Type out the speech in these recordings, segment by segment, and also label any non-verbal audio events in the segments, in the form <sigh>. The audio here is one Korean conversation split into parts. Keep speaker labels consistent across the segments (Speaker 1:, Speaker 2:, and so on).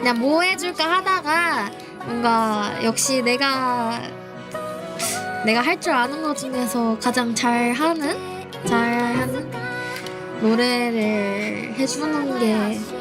Speaker 1: 그냥 뭐 해줄까 하다가 뭔가 역시 내가 내가 할 줄 아는 것 중에서 가장 잘하는 잘하는 노래를 해주는 게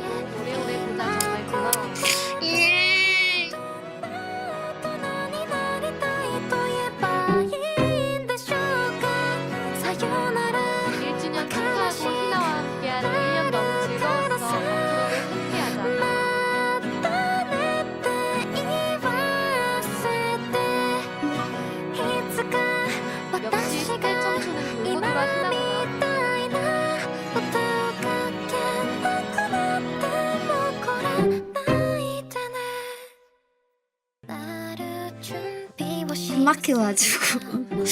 Speaker 1: 막혀가지고.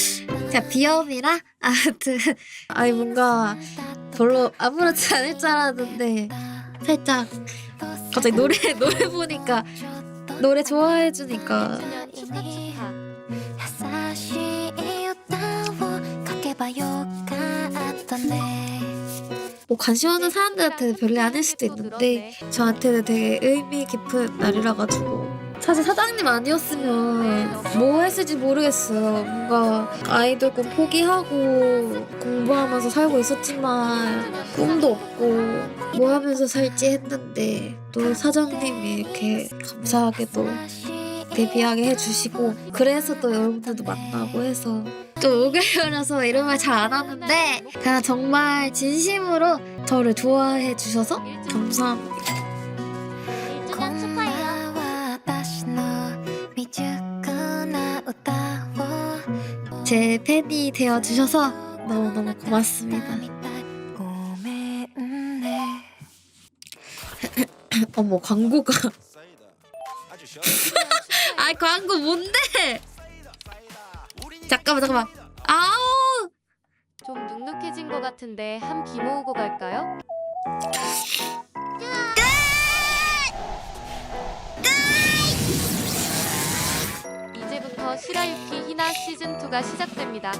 Speaker 1: 제가 비염이라? 아무튼. 아니 뭔가 별로 아무렇지 않을 줄 알았는데 살짝 갑자기 노래 <laughs> 노래 보니까 노래 좋아해 주니까. 뭐 관심 없는 사람들한테는 별일 아닐 수도 있는데 저한테는 되게 의미 깊은 날이라 가지고. 사실 사장님 아니었으면 뭐 했을지 모르겠어요. 뭔가 아이돌 꿈 포기하고 공부하면서 살고 있었지만 꿈도 없고 뭐 하면서 살지 했는데 또 사장님이 이렇게 감사하게도 데뷔하게 해주시고 그래서 또 여러분들도 만나고 해서 또 5개월이라서 이런 말 잘 안 하는데 그냥 정말 진심으로 저를 좋아해 주셔서 감사합니다. 제 팬이 되어 주셔서 너무 너무 고맙습니다. <laughs> 어머 광고가 <laughs> 아 광고 뭔데? 잠깐만 잠깐만 아우
Speaker 2: 좀 눅눅해진 것 같은데 한 비 모으고 갈까요? 시라유키 히나 시즌 2가 시작됩니다.